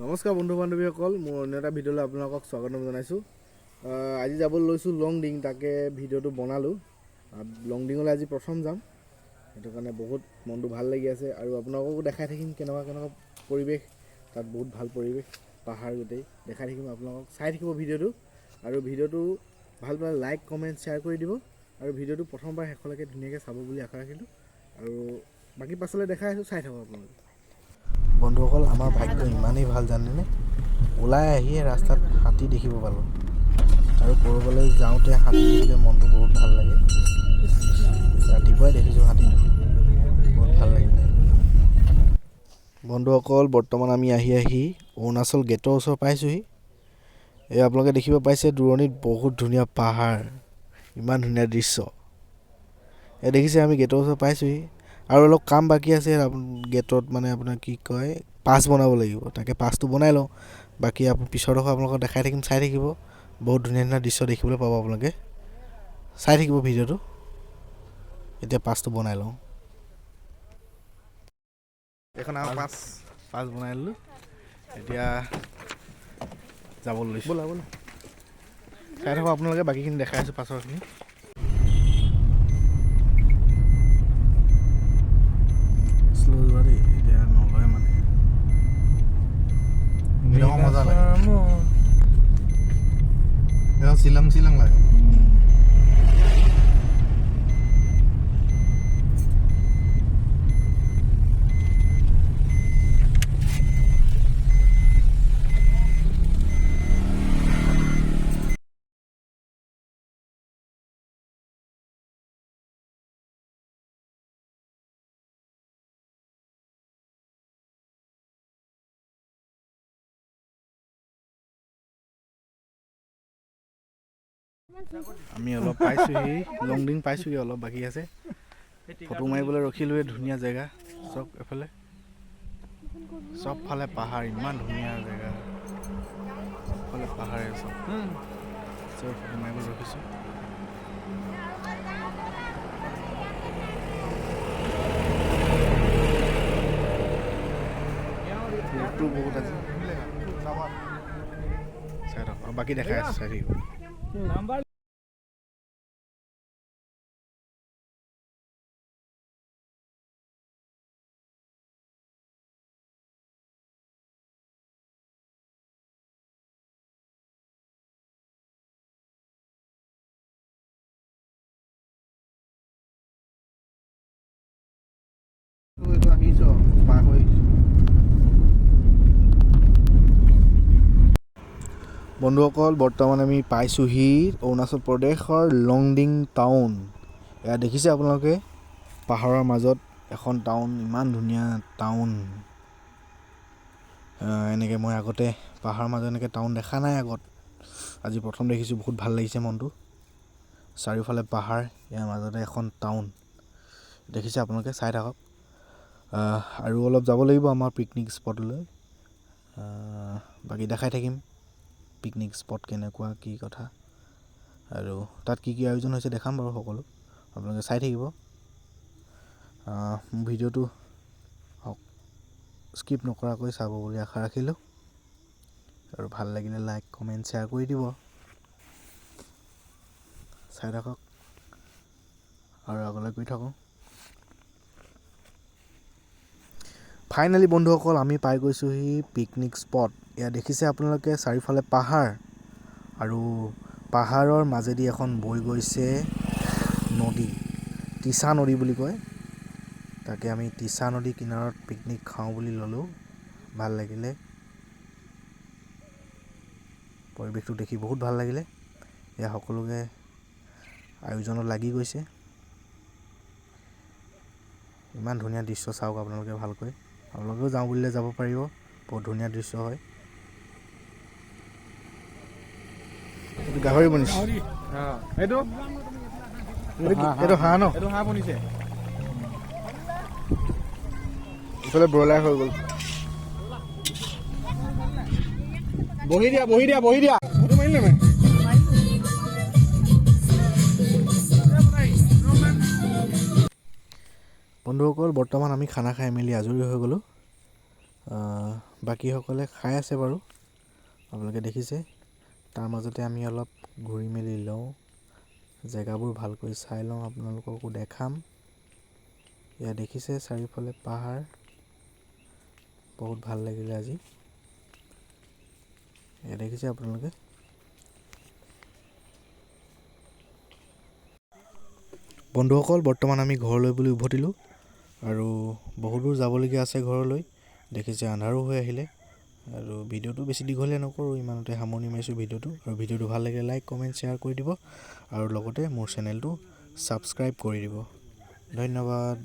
নমস্কাৰ বন্ধু বান্ধৱীসকল মোৰ অন্য এটা ভিডিঅ'লৈ আপোনালোকক স্বাগতম জনাইছোঁ। আজি যাবলৈ লৈছোঁ লং ডিং তাকে ভিডিঅ'টো বনালোঁ। আহ, লং ডিঙলৈ আজি প্ৰথম যাম। সেইটো কাৰণে বহুত মনটো ভালো লাগি আছে আৰু আপোনালোককো দেখাই থাকিম কেনেকুৱা কেনেকুৱা পৰিৱেশ তাত বহুত ভালো পৰিৱেশ পাহাৰ গোটেই। দেখাই থাকিম আপোনালোকক চাই থাকিব ভিডিঅ'টো। আৰু ভিডিঅ'টো ভালো পালে লাইক কমেণ্ট শ্বেয়াৰ কৰি দিব। আৰু ভিডিঅ'টো প্ৰথমবাৰ শেষলৈকে ধুনীয়াকৈ চাব বুলি আশা ৰাখিলোঁ। আৰু বাকী পাছলৈ দেখাই আছোঁ চাই থাকক আপোনালোকে। বন্ধুসকল আমাৰ ভাগ্য ইমানেই ভাল জানেনে? ওলাই আহিয়ে ৰাস্তাত হাতী দেখিব পালোঁ। আৰু ক'ৰবালৈ যাওঁতে হাতী দেখিলে মনটো বহুত ভাল লাগে। ৰাতিপুৱাই দেখিছোঁ হাতীটো। বহুত ভাল লাগিলে। বন্ধুসকল বৰ্তমান আমি আহি আহি অৰুণাচল গেটৰ ওচৰ পাইছোঁহি। এই আপোনালোকে দেখিব পাইছে দূৰণিত বহুত ধুনীয়া পাহাৰ। ইমান ধুনীয়া দৃশ্য। এই দেখিছে আমি গেটৰ ওচৰ পাইছোঁহি। আৰু অলপ কাম বাকী আছে গেটত মানে আপোনাৰ কি কয় পাছ বনাব লাগিব। তাকে পাছটো বনাই লওঁ। বাকী আপুনি পিছৰডোখৰ আপোনালোকক দেখাই থাকিম চাই থাকিব। বহুত ধুনীয়া ধুনীয়া দৃশ্য দেখিবলৈ পাব আপোনালোকে। চাই থাকিব ভিডিঅ'টো। এতিয়া পাছটো বনাই লওঁ। এইখন আমাৰ পাছ পাছ বনাই ল'লোঁ। এতিয়া যাবলৈ লৈছোঁ। ব'লা ব'লা। চাই থাকক আপোনালোকে বাকীখিনি দেখাই আছোঁ পাছৰখিনি। り入れるのが山ね Hindi ako madali. Kasama mo. Kaya silang-silang lang. Hmm. আমি অলপ পাইছোঁহি লংডিং পাইছোঁহি অলপ বাকী আছে। ফটো মাৰিবলৈ ৰখিলোৱে ধুনীয়া জেগা চব এফালে। চবফালে পাহাৰ ইমান ধুনীয়া জেগা। চবফালে পাহাৰে চব। চব ফটো মাৰিবলৈ ৰখিছোঁ। ৰ'দটো বহুত আছে। বাকী দেখাই আছোঁ থাকিব এইটো আহিছ পাৰ হৈ বন্ধুসকল বৰ্তমান আমি পাইছোঁহি অৰুণাচল প্ৰদেশৰ লংডিং টাউন। এয়া দেখিছে আপোনালোকে? পাহাৰৰ মাজত এখন টাউন ইমান ধুনীয়া টাউন। এনেকৈ মই আগতে পাহাৰৰ মাজত এনেকৈ টাউন দেখা নাই আগত। আজি প্ৰথম দেখিছোঁ বহুত ভাল লাগিছে মনটো। চাৰিওফালে পাহাৰ ইয়াৰ মাজতে এখন টাউন। দেখিছে আপোনালোকে? চাই থাকক। আৰু অলপ যাব লাগিব আমাৰ পিকনিক স্পটলৈ বাকী দেখাই থাকিম পিকনিক স্পট কেনেকুৱা কি কথা। আৰু তাত কি কি আয়োজন হৈছে দেখাম বাৰু সকলো। আপোনালোকে চাই থাকিব। ভিডিঅ'টো স্কিপ নকৰাকৈ চাব বুলি আশা ৰাখিলোঁ। আৰু ভাল লাগিলে লাইক কমেণ্ট শ্বেয়াৰ কৰি দিব। চাই থাকক। আৰু আগলৈ গৈ থাকোঁ। ফাইনেলি বন্ধুসকল আমি পাই গৈছোঁহি পিকনিক স্পট এয়া দেখিছে আপোনালোকে চাৰিওফালে পাহাৰ আৰু পাহাৰৰ মাজেদি এখন বৈ গৈছে নদী তিছা নদী বুলি কয়। তাকে আমি তিছা নদী কিনাৰত পিকনিক খাওঁ বুলি ল'লোঁ। ভাল লাগিলে। পৰিৱেশটো দেখি বহুত ভাল লাগিলে। এয়া সকলোকে আয়োজনত লাগি গৈছে। ইমান ধুনীয়া দৃশ্য চাওক আপোনালোকে ভালকৈ। আপোনালোকেও যাওঁ বুলিলে যাব পাৰিব। বহুত ধুনীয়া দৃশ্য হয়। এইটো গাহৰি বনিছে। এইটো? এইটো হাঁহ ন? এইটো হাঁহ বনিছে। ইফালে ব্ৰইলাৰ হৈ গ'ল। বহি দিয়া বহি দিয়া বহি দিয়া। ফটো মাৰিলে নাই বন্ধুসকল বৰ্তমান আমি খানা খাই মেলি আজৰি হৈ গ'লোঁ। বাকীসকলে খাই আছে বাৰু। আপোনালোকে দেখিছে। তাৰ মাজতে আমি অলপ ঘূৰি মেলি লওঁ। জেগাবোৰ ভালকৈ চাই লওঁ আপোনালোককো দেখাম। এয়া দেখিছে চাৰিওফালে পাহাৰ। বহুত ভাল লাগিলে আজি। এয়া দেখিছে আপোনালোকে। বন্ধুসকল বৰ্তমান আমি ঘৰলৈ বুলি উভতিলোঁ। আৰু বহু দূৰ যাবলগীয়া আছে ঘৰলৈ। দেখিছে আন্ধাৰো হৈ আহিলে। আৰু ভিডিঅ'টো বেছি দীঘলীয়া নকৰোঁ ইমানতে সামৰণি মাৰিছোঁ ভিডিঅ'টো। আৰু ভিডিঅ'টো ভাল লাগিলে লাইক কমেণ্ট শ্বেয়াৰ কৰি দিব। আৰু লগতে মোৰ চেনেলটো ছাবস্ক্ৰাইব কৰি দিব। ধন্যবাদ।